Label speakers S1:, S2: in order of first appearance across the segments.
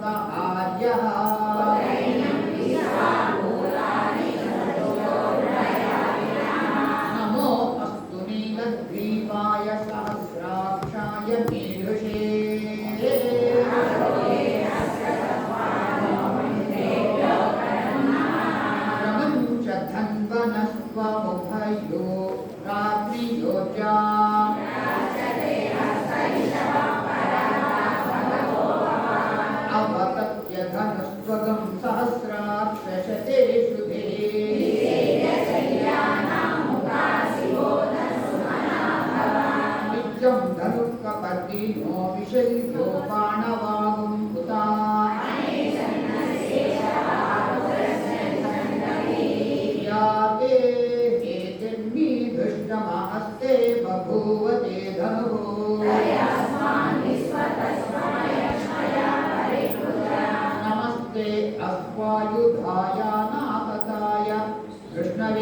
S1: आर्यः नमो अस्तु नीलग्रीवाय सहस्राक्षाय मीदृशे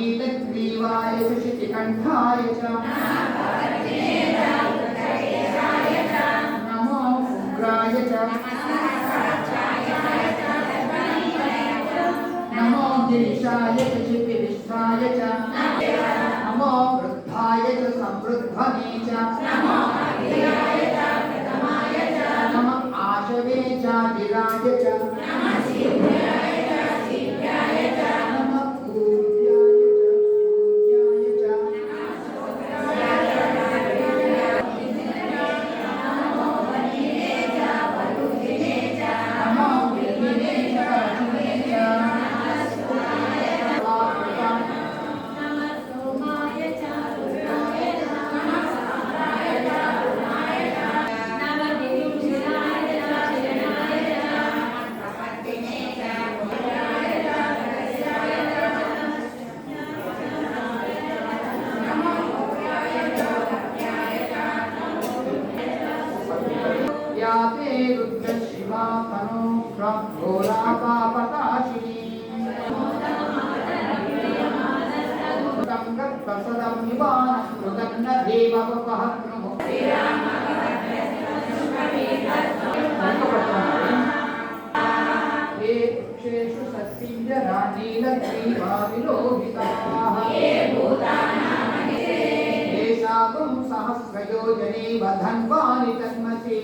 S1: नमो नीलग्रीवाय च शितिकण्ठाय च नमो उग्राय च नमो गिरिशाय च चिपिविश्वाय च नमो वृद्धाय च संवृद्धने च या ते रुद्रशिवा तनो प्रभोरा पापकाशिनी तं गत्तसदं निवानं कृतन्न देवपः ये वृक्षेषु सत्सिञ्जरा नीलग्रीवा विलोहिताः येषागं सहस्रयोजने वधन्वानि तन्मते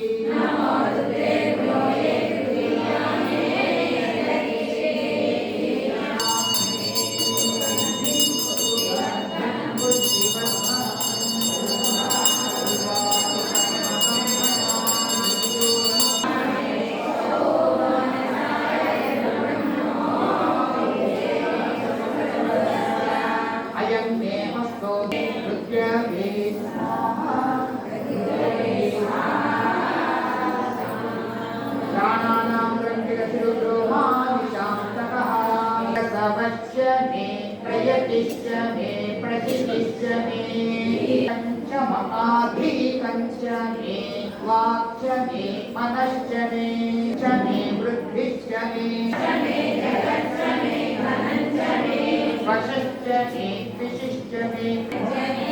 S1: मे वाक्च मे मनश्च मे च मे वृद्धिश्च मे वशश्च मे विशिश्च मे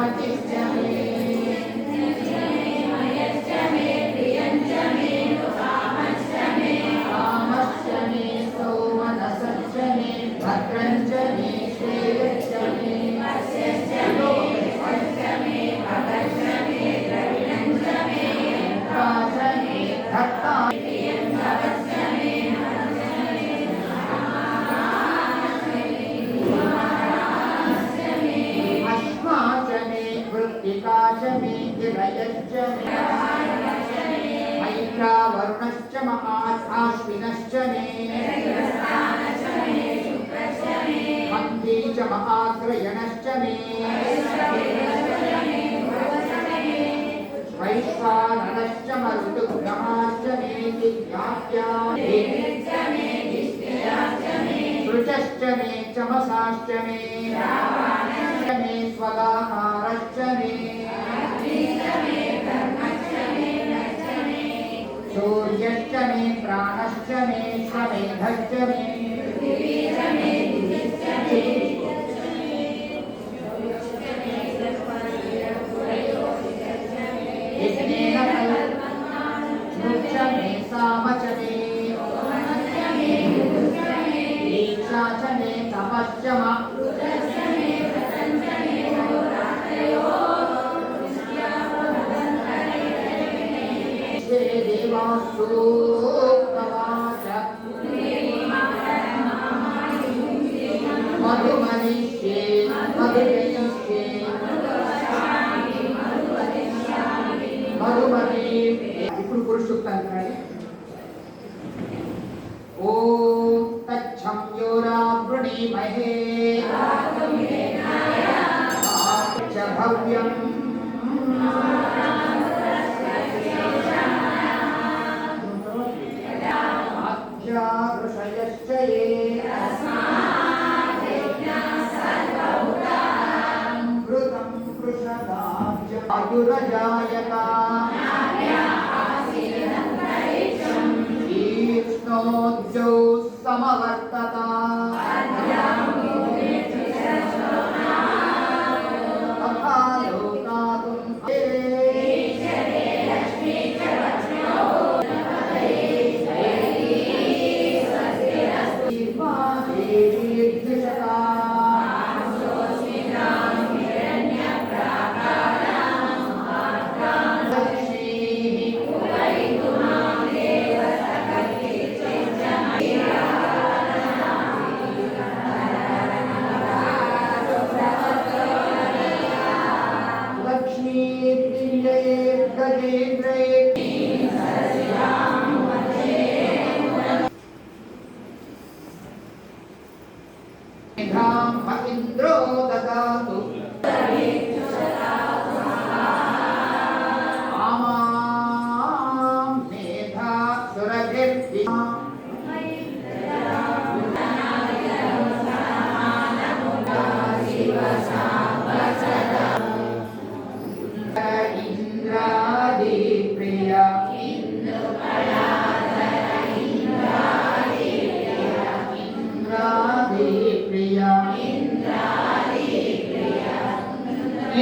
S1: Martin. वृत्तिका च मे गिरयश्च मे ऐन्द्रावरुणश्च महाश्विनश्च मे मन्दी च महाग्रयणश्च मे वैश्वानरश्च मरुदुग्रहाश्च मे दिव्याप्या मे चमसाश्च मे, स्वगाहारश्च मे। सूर्यश्च मे प्राणश्च मे स्वमेधश्च मे। च मे तपश्च मा। ఇప్పుడు పురుషుక్తాన్ని రండి ఓం తచ్చం యోరావృణీమహే చ భవ్యం の女王様だった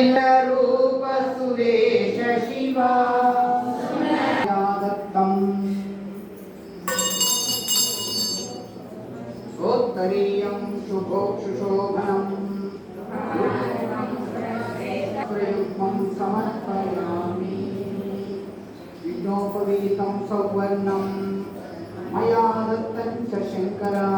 S1: அகிலரூப சுரேஷ சிவா தம் சோத்தரீயம் சுபோக்ஷுசோபனம் பிரயுக்மம் சமர்ப்பயாமி விக்னோபவீதம் சௌவர்ணம் மயா தத்தஞ்ச சங்கரா